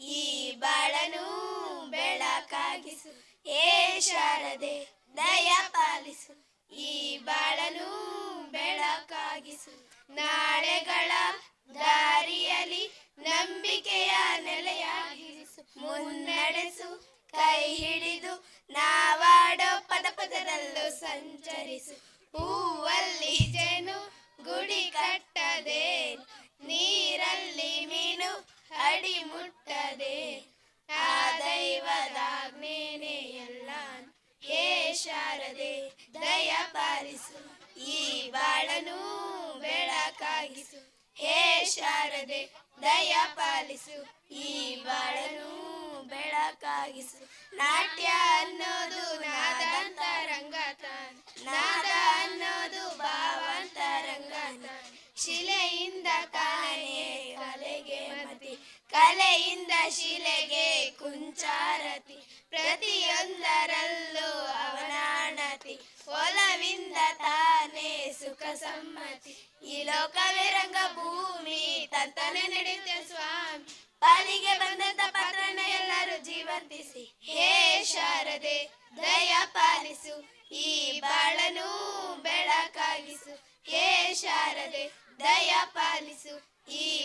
ಈ ಬಾಳನು ಬೆಳಕಾಗಿಸು ಏ ಶಾರದೆ, ದಯ ಪಾಲಿಸು, ಈ ಬಾಳನು ಬೆಳಕಾಗಿಸು ನಾಳೆಗಳ ದಾರಿಯಲ್ಲಿ ನಂಬಿಕೆಯ ನೆಲೆಯಾಗಿಸು, ಮುನ್ನಡೆಸು, ಕೈ ಹಿಡಿದು ನಾವಾಡೋ ಪದ ಪದದಲ್ಲೂ ಸಂಚರಿಸು. ಹೂವಲ್ಲಿ ಜೇನು, ಗುಡಿ ಕಟ್ಟದೆ ಶಾರದೆ ದಯ ಪಾಲಿಸು ಈ ಬಾಳನು ಬೆಳಕಾಗಿಸು. ಹೇ ಶಾರದೆ ದಯ ಪಾಲಿಸು ಈ ಬಾಳನು ಬೆಳಕಾಗಿಸು. ನಾಟ್ಯ ಅನ್ನೋದು ನಾದಾಂತರಂಗ ರಂಗತ ನಾದ ಅನ್ನೋದು ಭಾವಾಂತರಂಗ ರಂಗತ ಶಿಲೆಯಿಂದ ಕಾಣೆ ಕಲೆಗೆ ಮತಿ. ಕಲೆಯಿಂದ ಶಿಲೆಗೆ ಕುಂಚಾರತಿ. ಪ್ರತಿಯೊಂದರಲ್ಲೂ ಒಲವಿಂದ ತಾನೇ ಸುಖ ಸಮ್ಮತಿ. ಈ ಲೋಕವೇ ರಂಗ ಭೂಮಿ ತಂತನೆ ನಡೆಯುತ್ತೆ ಸ್ವಾಮಿ. ಪಾಲಿಗೆ ಬಂದಂತ ಪಾತ್ರನ ಎಲ್ಲರೂ ಜೀವಂತಿಸಿ. ಹೇ ಶಾರದೆ, ದಯ ಪಾಲಿಸು. ಈ ಬಾಳನು ಬೆಳಕಾಗಿಸು. ಹೇ ಶಾರದೆ, ದಯ ಪಾಲಿಸು. ಈ